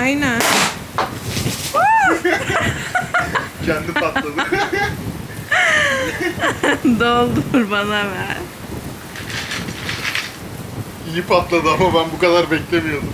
Aynen. Kendi patladı. Doldur bana ver. İyi patladı ama ben bu kadar beklemiyordum.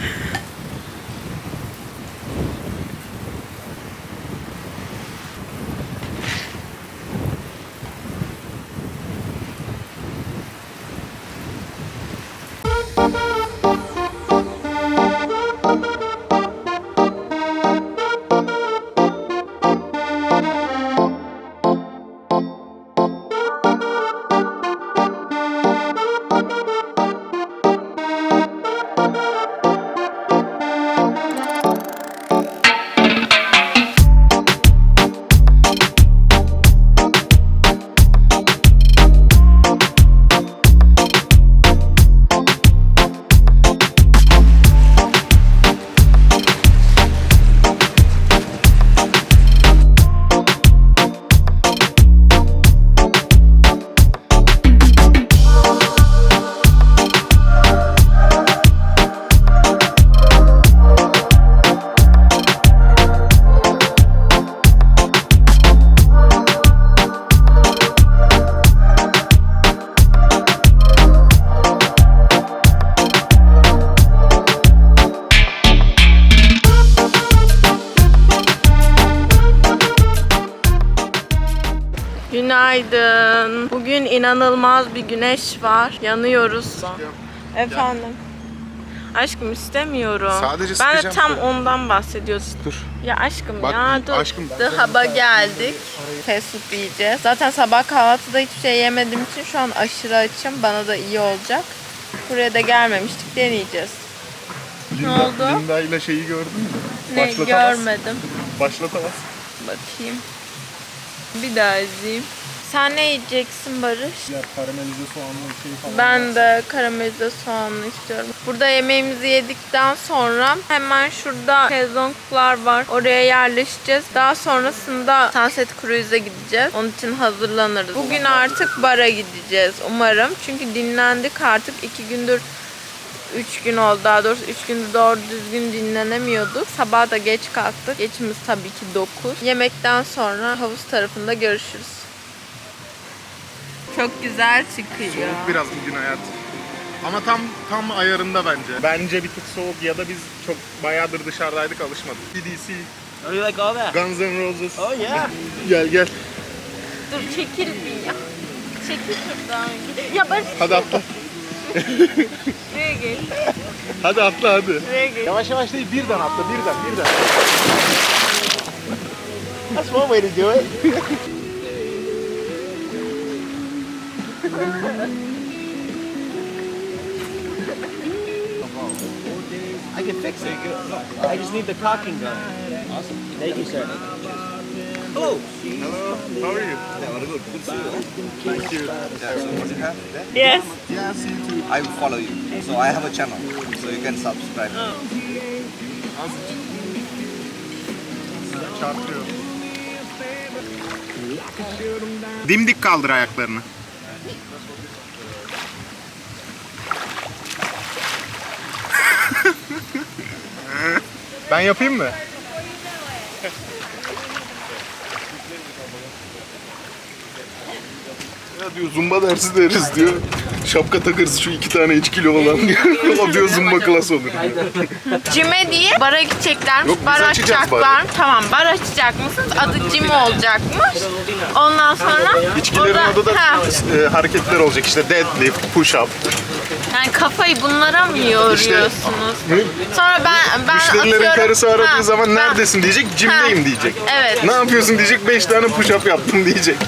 Günaydın. Bugün inanılmaz bir güneş var. Yanıyoruz. Efendim. Aşkım istemiyorum. Sadece ben de sıkacağım tam ondan bahsediyorsun. Dur. Ya aşkım Bak, ya dur. aşkım ben- The Hub'a geldik. Fast food yiyeceğiz. Zaten sabah kahvaltıda hiçbir şey yemediğim için şu an aşırı açım. Bana da iyi olacak. Buraya da gelmemiştik. Deneyeceğiz. Linda, oldu? Linda ile şeyi gördün mü? Ne Başlatamaz. görmedim. Başlatamaz. Bakayım. Bir daha izleyeyim. Sen ne yiyeceksin Barış? Ya karamelize soğanlı şey falan. Ben de karamelize soğanlı istiyorum. Burada yemeğimizi yedikten sonra hemen şurada şezlonglar var. Oraya yerleşeceğiz. Daha sonrasında Sunset Cruise'e gideceğiz. Onun için hazırlanırız. Bugün artık bara gideceğiz umarım. Çünkü dinlendik artık. iki gündür 3 gün oldu daha doğrusu 3 gündür doğru düzgün dinlenemiyorduk. Sabah da geç kalktık. Geçimiz tabii ki 9. Yemekten sonra havuz tarafında görüşürüz. Çok güzel çıkıyor. Soğuk biraz bugün hayat. Ama tam tam ayarında bence. Bence bir tık soğuk ya da biz çok bayağıdır dışarıdaydık alışmadık. EDC, Oh, you like all that? Guns N' Roses. Oh yeah. Gel gel. Dur çekil bir ya. Çekil şuradan. Ya ben Hadi atla. nereye geç? Hadi atla hadi. Nereye geç? Yavaş yavaş değil birden atla birden birden. That's one way to do it. I can fix it. I just need the caulking gun. Awesome. Thank you, sir. Hello. Hello, how are you? Yeah, very good. Good to see you. Thank you. Yeah, so what do you have there? Yes. Yeah, see you too. I will follow you. So I have a channel, so you can subscribe. Çarpıyor. Dimdik kaldır ayaklarını. Ben yapayım mı? Ya diyor zumba dersi deriz diyor. Şapka takarız şu iki tane iç kilo olan diyor zumba klas olur. Cime diye bara gideceklermiş. Yok, biz bar açacağız açacaklar. Tamam bar açacak mısınız? Adı Cim olacakmış. Ondan sonra İçkilerin orada- adı da Ha, e, hareketler olacak işte deadlift, push up. yani kafayı bunlara mı yoruyorsunuz? Sonra ben ben Müşterilerin atıyorum. karısı aradığı Ha, zaman ha. neredesin diyecek, cimdeyim Ha. diyecek. Evet. Ne yapıyorsun diyecek, 5 tane push up yaptım diyecek.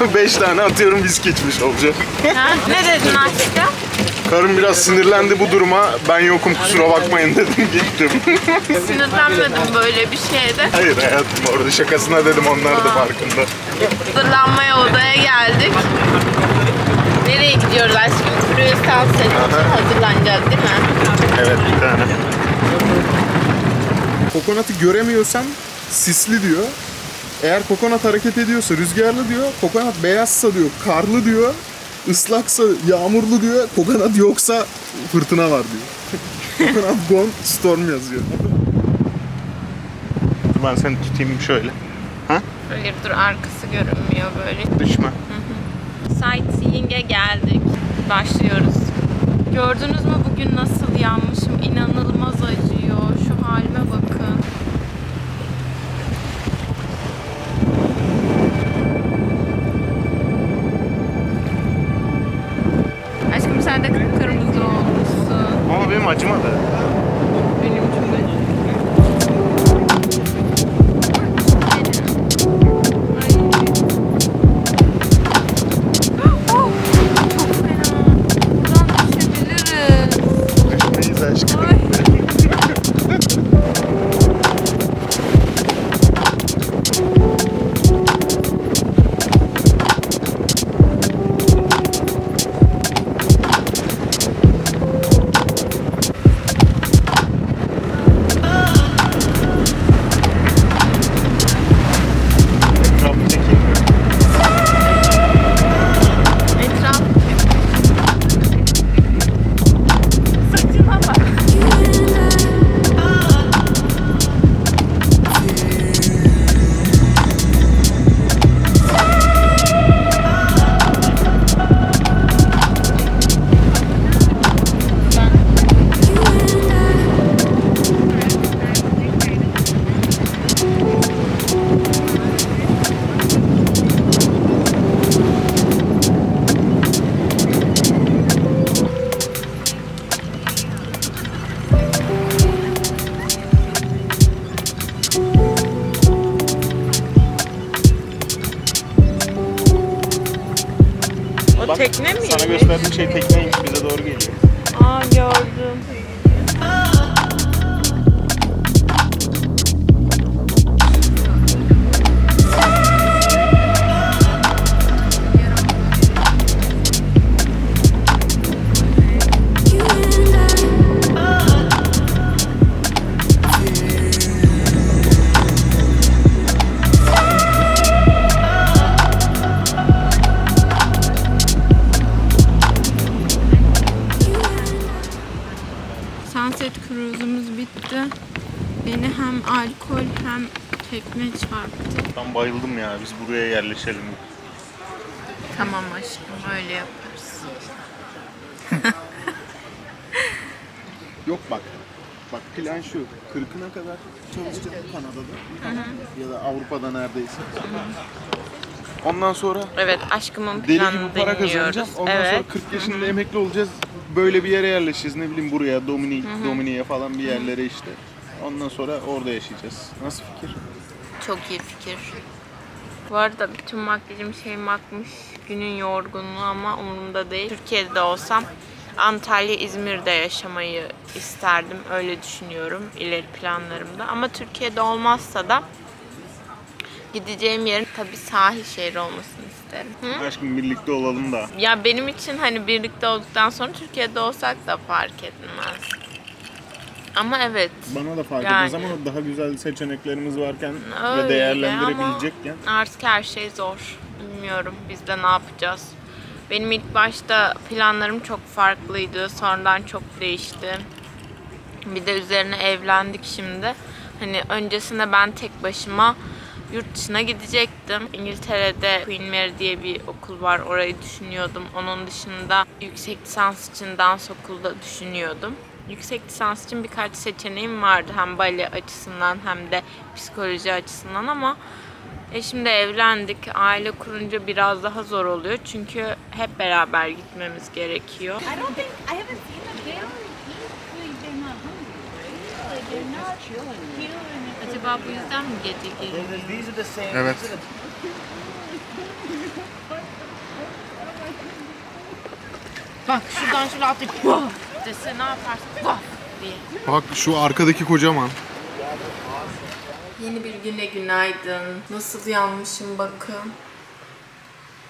Ama 5 tane atıyorum viski içmiş olacak. Ha, ne dedin aşkım? Karım biraz sinirlendi bu duruma. Ben yokum kusura bakmayın dedim gittim. Sinirlenmedim böyle bir şeyde. Hayır hayatım orada şakasına dedim onlar da farkında. Hazırlanmaya odaya geldik. Nereye gidiyoruz aşkım? Cruise Sunset için hazırlanacağız değil mi? Evet bir tane. Kokonatı göremiyorsan sisli diyor. Eğer kokonat hareket ediyorsa rüzgarlı diyor. Kokonat beyazsa diyor karlı diyor. Islaksa yağmurlu diyor. Kokonat yoksa fırtına var diyor. kokonat gone storm yazıyor. ben seni tutayım şöyle. Hayır dur arkası görünmüyor böyle. Düşme. Sightseeing'e geldik. Başlıyoruz. Gördünüz mü bugün nasıl yanmışım? İnanılmaz tekne mi? Sana gösterdiğim şey tekneymiş bize doğru geliyor. Beni hem alkol hem tekne çarptı. Ben bayıldım ya biz buraya yerleşelim. Tamam aşkım öyle yaparız. Yok bak. Bak plan şu. 40'ına kadar çalışacağım Kanada'da. Ya da Avrupa'da neredeyse. Ondan sonra Evet aşkımın deli planını gibi para dinliyoruz. kazanacağım. Ondan evet. sonra 40 yaşında emekli olacağız. Böyle bir yere yerleşeceğiz. Ne bileyim buraya, Dominik, Dominik'e falan bir yerlere işte. Ondan sonra orada yaşayacağız. Nasıl fikir? Çok iyi fikir. Bu arada bütün makyajım şeyim akmış. Günün yorgunluğu ama umurumda değil. Türkiye'de olsam Antalya, İzmir'de yaşamayı isterdim. Öyle düşünüyorum ileri planlarımda. Ama Türkiye'de olmazsa da gideceğim yerin tabii sahil şehri olmasını isterim. Hı? Aşkım birlikte olalım da. Ya benim için hani birlikte olduktan sonra Türkiye'de olsak da fark etmez. Ama evet. Bana da fark Yani. etmez ama daha güzel seçeneklerimiz varken Öyle ve değerlendirebilecekken. Artık her şey zor. Bilmiyorum biz de ne yapacağız. Benim ilk başta planlarım çok farklıydı. Sonradan çok değişti. Bir de üzerine evlendik şimdi. Hani öncesinde ben tek başıma yurt dışına gidecektim. İngiltere'de Queen Mary diye bir okul var. Orayı düşünüyordum. Onun dışında yüksek lisans için dans okulu da düşünüyordum. Yüksek lisans için birkaç seçeneğim vardı. Hem bale açısından hem de psikoloji açısından ama e şimdi evlendik. Aile kurunca biraz daha zor oluyor. Çünkü hep beraber gitmemiz gerekiyor. I don't think I haven't seen them. They don't eat food. They're not hungry, right? Like they're not chilling. Acaba bu yüzden mi gece geliyor? Evet. Bak şuradan şöyle atlayıp! dese ne yaparsın? Vah! diye. Bak şu arkadaki kocaman. Yeni bir güne günaydın. Nasıl yanmışım bakın.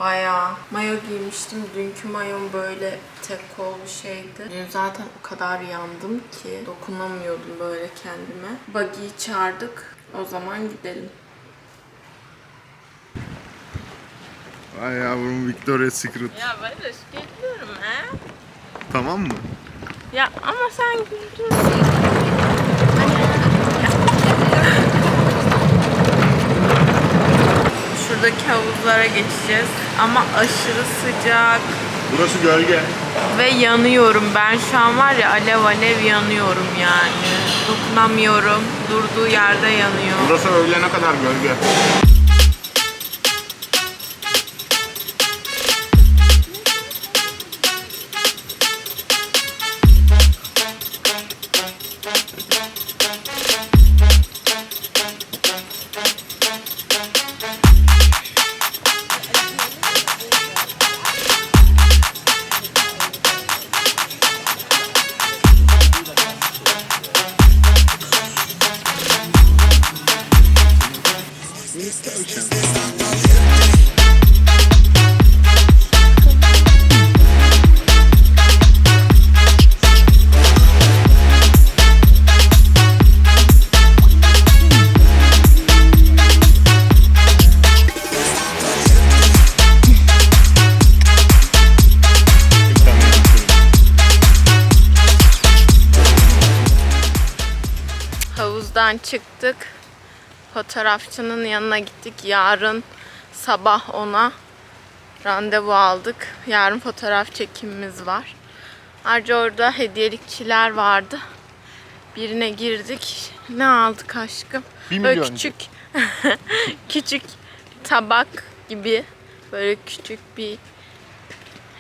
Bayağı. Mayo giymiştim. Dünkü mayom böyle tek kol bir şeydi. Dün zaten o kadar yandım ki dokunamıyordum böyle kendime. Buggy'yi çağırdık. O zaman gidelim. Ay yavrum Victoria's Secret. Ya ben de geliyorum he. Tamam mı? Ya ama sen güldün. Şuradaki havuzlara geçeceğiz. Ama aşırı sıcak. Burası gölge. Ve yanıyorum. Ben şu an var ya alev alev yanıyorum yani. Dokunamıyorum. Durduğu yerde yanıyor. Burası öğlene kadar gölge. Havuzdan çıktık. Fotoğrafçının yanına gittik. Yarın sabah ona randevu aldık. Yarın fotoğraf çekimimiz var. Ayrıca orada hediyelikçiler vardı. Birine girdik. Ne aldık aşkım? Bir Böyle milyon. küçük küçük tabak gibi böyle küçük bir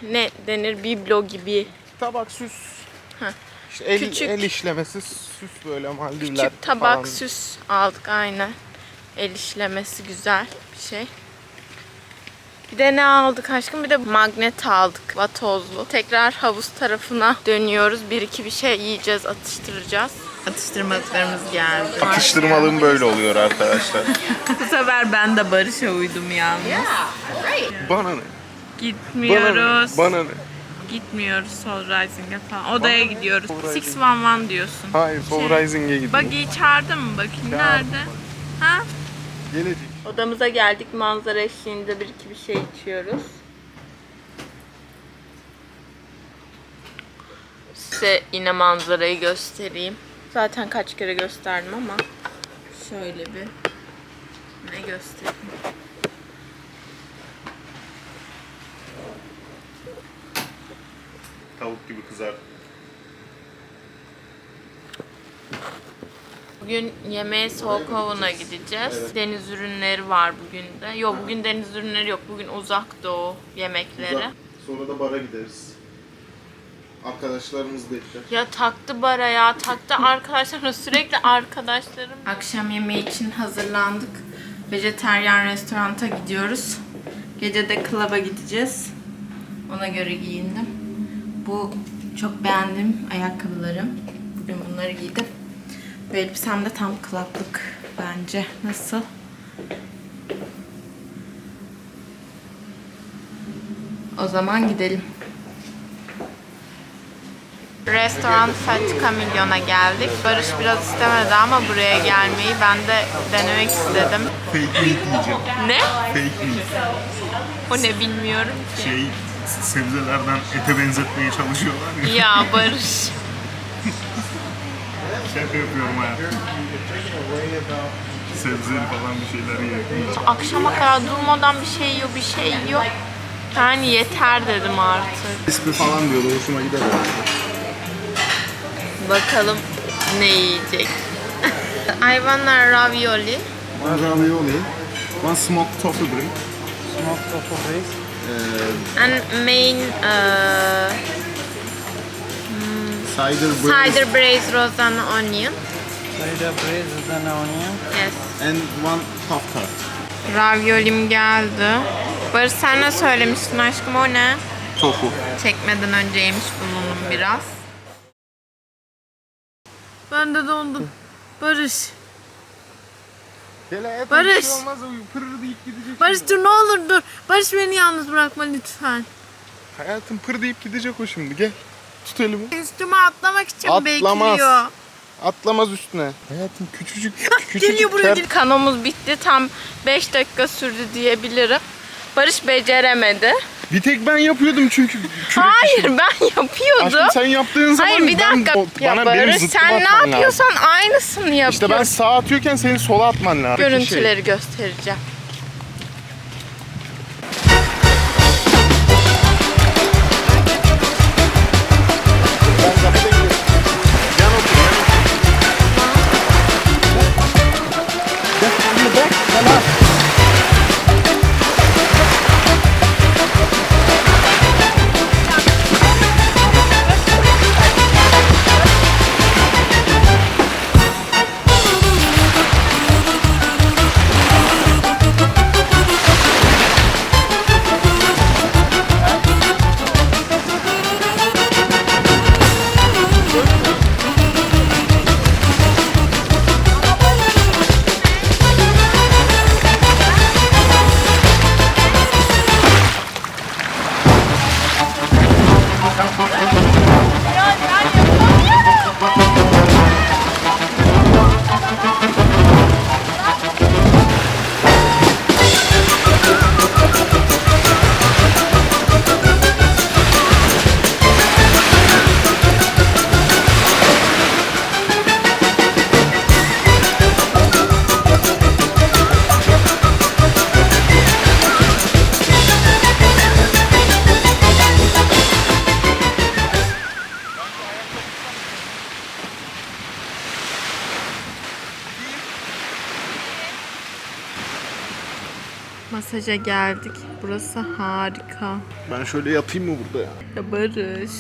ne denir biblo gibi Tabak süs. Heh. İşte el, Küçük. el işlemesi süs böyle maldivler Küçük tabak falan. süs aldık aynen. El işlemesi güzel bir şey. Bir de ne aldık aşkım? Bir de magnet aldık. Vatozlu. Tekrar havuz tarafına dönüyoruz. Bir iki bir şey yiyeceğiz, atıştıracağız. Atıştırmalıklarımız geldi. Atıştırmalığım böyle oluyor arkadaşlar. Bu sefer ben de Barış'a uydum yalnız. Bana ne? Bana Gitmiyoruz. ne? Bana ne? Gitmiyoruz Soul Rising'e falan. Odaya gidiyoruz. Soul Rising. 611 diyorsun. Hayır, Soul Şey, Rising'e gidiyorum. Buggy'yi çağırdın mı bakayım? Nerede? Ha? Gelecek. Odamıza geldik. Manzara eşliğinde bir iki bir şey içiyoruz. Size yine manzarayı göstereyim. Zaten kaç kere gösterdim ama şöyle bir ne göstereyim. Tavuk gibi kızar. Bugün yemeğe soğuk havuna gideceğiz. Deniz ürünleri var bugün de. Yok bugün deniz ürünleri yok. Bugün uzak doğu yemekleri. Sonra da bara gideriz. Arkadaşlarımız bekler. Ya taktı bara ya taktı arkadaşlarım sürekli arkadaşlarım. Akşam yemeği için hazırlandık. Vejeteryan restoranta gidiyoruz. Gece de club'a gideceğiz. Ona göre giyindim. Bu çok beğendiğim ayakkabılarım. Bugün bunları giydim. Bu elbisem de tam club'lık bence. Nasıl? O zaman gidelim. Restoran Fatika Milyon'a geldik. Barış biraz istemedi ama buraya gelmeyi ben de denemek istedim. Fake meat yiyeceğim. Ne? Fake meat. O ne bilmiyorum ki. Şey, sebzelerden ete benzetmeye çalışıyorlar ya. Ya Barış. Şaka yapıyorum hayatım. Sebzeli falan bir şeyler yiyor. Akşama kadar durmadan bir şey yiyor, bir şey yiyor. Yani yeter dedim artık. İsmi falan diyordu, hoşuma gider. Bakalım ne yiyecek. I want a ravioli. One ravioli, one smoked tofu drink. And main uh, Cider braised cider braised rosanna onion. Cider braised an onion. Yes. and one puff tart. Raviolim geldi. Barış sen ne söylemiştin aşkım o ne? Tofu. Çekmeden önce yemiş bulundum biraz. Ben de dondum. Barış. Hayatım Barış. şey olmaz, o pırr deyip gidecek. Barış dur ne olur dur. Barış beni yalnız bırakma lütfen. Hayatım pır deyip gidecek o şimdi, gel. Tut elimi. Üstüme atlamak için Atlamaz. bekliyor. Atlamaz üstüne. Hayatım küçücük, küçücük Geliyor buraya. ter- Kanomuz bitti. Tam 5 dakika sürdü diyebilirim. Barış beceremedi. Bir tek ben yapıyordum çünkü kürek Hayır işini. ben yapıyordum. Aşkım sen yaptığın zaman Hayır bir ben, dakika. o- ya bana benim Barış zıttımı sen ne atman lazım. yapıyorsan aynısını yapıyorsun. İşte ben sağa atıyorken senin sola atman lazım. Şey, Görüntüleri göstereceğim. Masaja geldik. Burası harika. Ben şöyle yatayım mı burada ya? Ya Barış.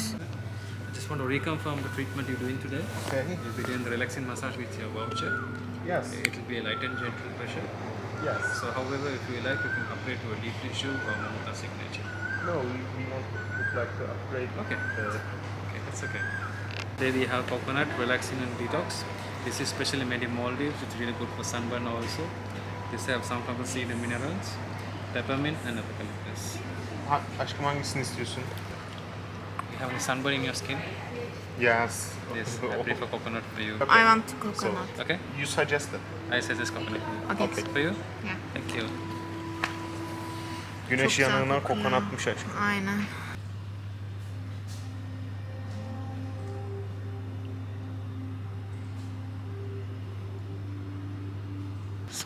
Just want to reconfirm the treatment you're doing today. Okay. You'll be doing the relaxing massage with your voucher. Yes. Uh, it will be a light and gentle pressure. Yes. So, however, if you like, you can upgrade to a deep tissue or Mamata signature. No, we, we want would like to upgrade. Okay. Okay, that's okay. There we have coconut, relaxing and detox. This is specially made in Maldives. It's really good for sunburn also. This have some of the seed and minerals, peppermint and eucalyptus. Ha, aşkım hangisini istiyorsun? You have any sunburn in your skin? Yes. Yes, I prefer coconut for you. I want to coconut. Okay, You suggested. I suggest coconut you. Okay. For you? Yeah. Thank you. Güneş Çok güzel yanığına kokuyor. kokonatmış aşkım. Aynen.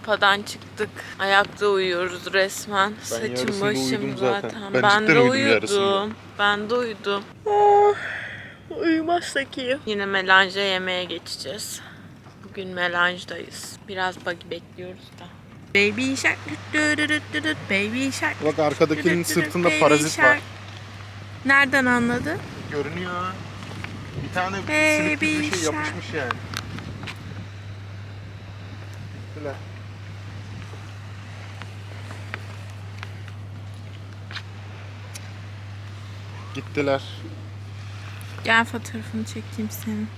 Spa'dan çıktık. Ayakta uyuyoruz resmen. Saçım yarısında başım uyudum zaten. zaten. Ben, Ben de uyudum uyudum. yarısında. Ben de uyudum. Oh, uyumazsak iyi. Yine melanje yemeğe geçeceğiz. Bugün melanjdayız. Biraz buggy bekliyoruz da. Baby shark, baby shark. Bak arkadakinin sırtında parazit var. Nereden anladı? Görünüyor. Bir tane Baby silik bir şey yapışmış yani. Gittiler. Gittiler. Gel fotoğrafını çekeyim senin.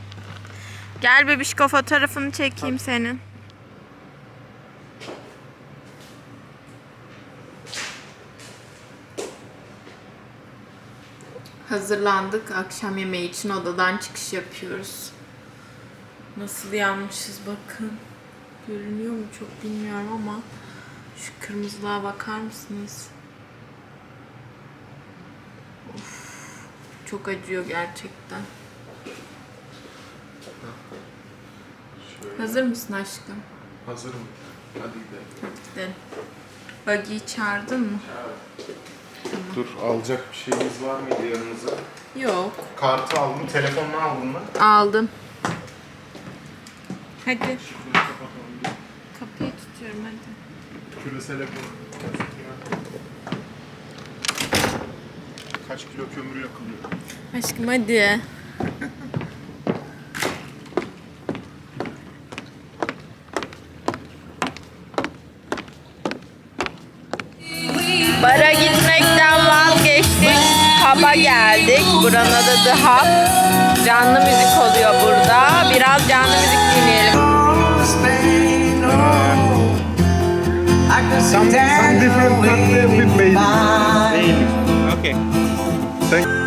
Gel bebişko fotoğrafını çekeyim senin. Hazırlandık. Akşam yemeği için odadan çıkış yapıyoruz. Nasıl yanmışız bakın. Görünüyor mu çok bilmiyorum ama şu kırmızılığa bakar mısınız? Çok acıyor gerçekten. Hazır mısın aşkım? Hazırım. Hadi gidelim. Hadi gidelim. Buggy'yi çağırdın mı? Dur alacak bir şeyimiz var mıydı yanımıza? Yok. Kartı aldın, telefonunu aldın mı? Aldım. Hadi. Kapıyı tutuyorum hadi. Küresel ekonomi. Kaç kilo kömür yakılıyor? Aşkım hadi. Bara gitmekten vazgeçtik. Hub'a geldik. Buranın adı The Hub. Canlı müzik oluyor burada. Biraz canlı müzik dinleyelim. Some, some different country with baby. Okay. From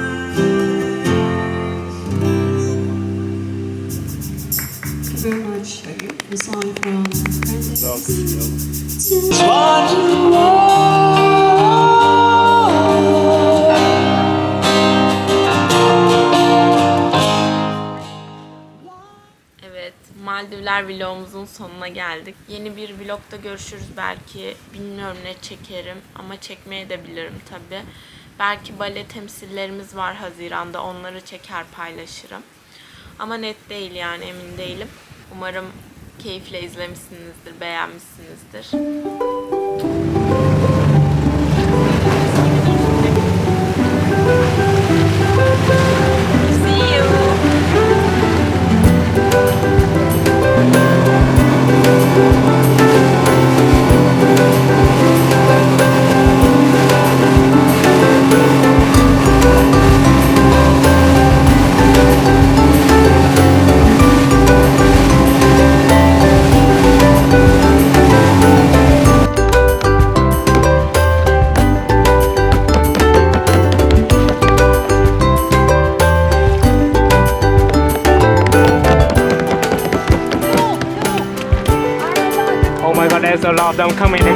Evet, Maldivler vlogumuzun sonuna geldik. Yeni bir vlogda görüşürüz belki. Bilmiyorum ne çekerim ama çekmeye de bilirim tabi. Belki bale temsillerimiz var Haziran'da. Onları çeker paylaşırım. Ama net değil yani emin değilim. Umarım keyifle izlemişsinizdir, beğenmişsinizdir. all of them coming